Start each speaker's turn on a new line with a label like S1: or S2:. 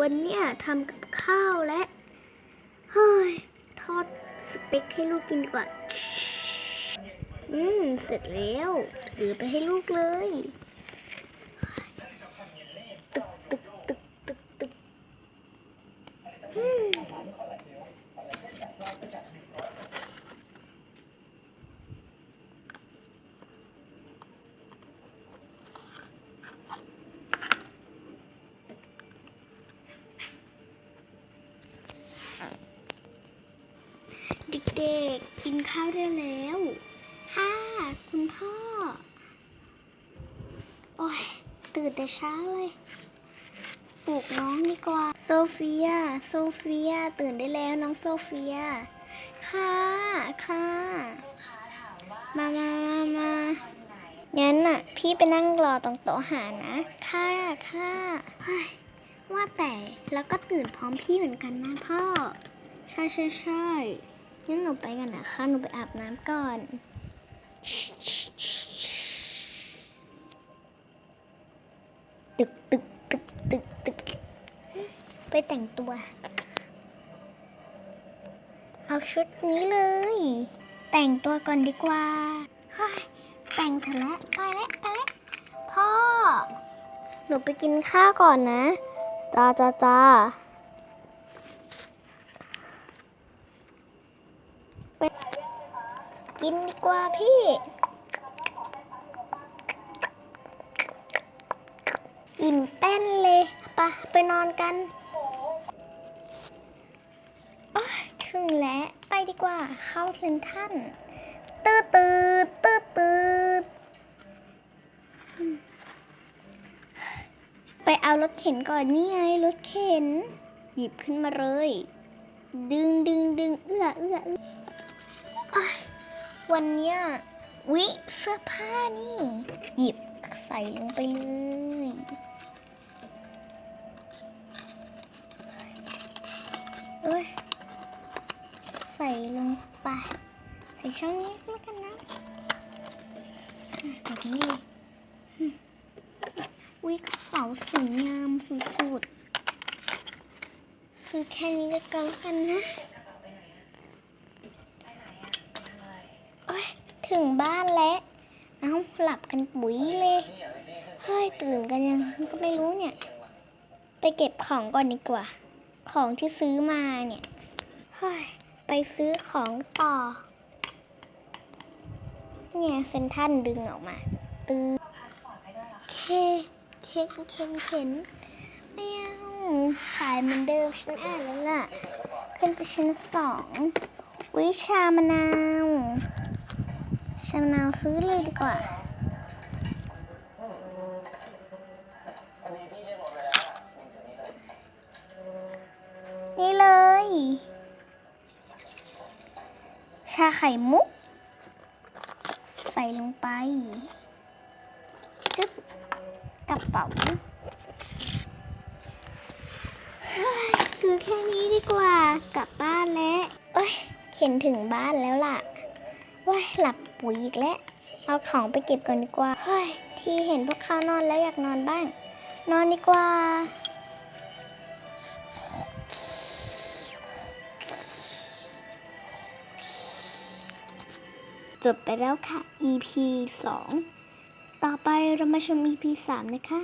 S1: วันเนี้ยทำกับข้าวและ เฮ้ย ทอดสเต็กให้ลูกกินก่อน อืม เสร็จแล้ว ถือไปให้ลูกเลย ตึกตึกตึกตึกตึกอืม เด็กๆกินข้าวได้แล้ว ค่ะ คุณพ่อ โอ้ย ตื่นแต่เช้าเลยปลุกน้องดีกว่า โซเฟีย โซเฟีย ตื่นได้แล้วน้องโซเฟีย ค่ะ ค่ะ มามามามางั้นน่ะ พี่ไปนั่งรอตรงโต๊ะอาหารนะ ค่ะ ค่ะว่าแต่แล้วก็ตื่นพร้อมพี่เหมือนกันนะพ่อ ใช่ใช่ใช่ งั้นหนูไปกันนะคะ หนูไปอาบน้ำก่อนตึกตึกตึกตึกตึกไปแต่งตัว เอาชุดนี้เลย แต่งตัวก่อนดีกว่า แต่งเสร็จแล้วไปแล้วไปแล้วพ่อ หนูไปกินข้าวก่อนนะ จ้าจ้าจ้าไป กินดีกว่าพี่ อิ่มแป้นเลยไปะไปนอนกันโอ๊ยถึงแล้วไปดีกว่าเข้าเซนทันตืดตืดตืดตืดอืมไปเอารถเข็นก่อนนี่ไงรถเข็น หยิบขึ้นมาเลย ดึงดึงดึงเอื้อเอื้อเอื้อ วันเนี้ยวิเสื้อผ้านี่ หยิบใส่ลงไปเลย เอ้ย ใส่ลงไป ใส่ช่องนี้แล้วกันนะแบบนี้เลยอืมอุ้ยกระเป๋าสวยงามสุดๆซื้อแค่นี้ก็แล้วกันนะโอ้ย ถึงบ้านแล้วเอ้าหลับกันปุ๋ยเลย เฮ้ย ตื่นกันยังก็ไม่รู้เนี่ย ไปเก็บของก่อนดีกว่า ของที่ซื้อมาเนี่ย เฮ้ย ไปซื้อของต่อ เนี่ยเซนทันดึงออกมา ตื้อเคเข็นเข็นเข็นไม่เอาขายเหมือนเดิมฉันอ่านแล้วล่ะ ขึ้นไปชั้นสอง วิชามะนาว มะนาวซื้อเลยดีกว่านี่เลย ชาไข่มุก ใส่ลงไป จึ๊บกระเป๋าซื้อแค่นี้ดีกว่า กลับบ้านแล้ว เอ้ย เข็นถึงบ้านแล้วล่ะ ว้ายหลับปุ๋ยอีกแล้ว เอาของไปเก็บก่อนดีกว่า เฮ้ย ที่เห็นพวกเขานอนแล้วอยากนอนบ้าง นอนดีกว่า จบไปแล้วค่ะ EP 2 ต่อไปเรามาชม EP 3 นะคะ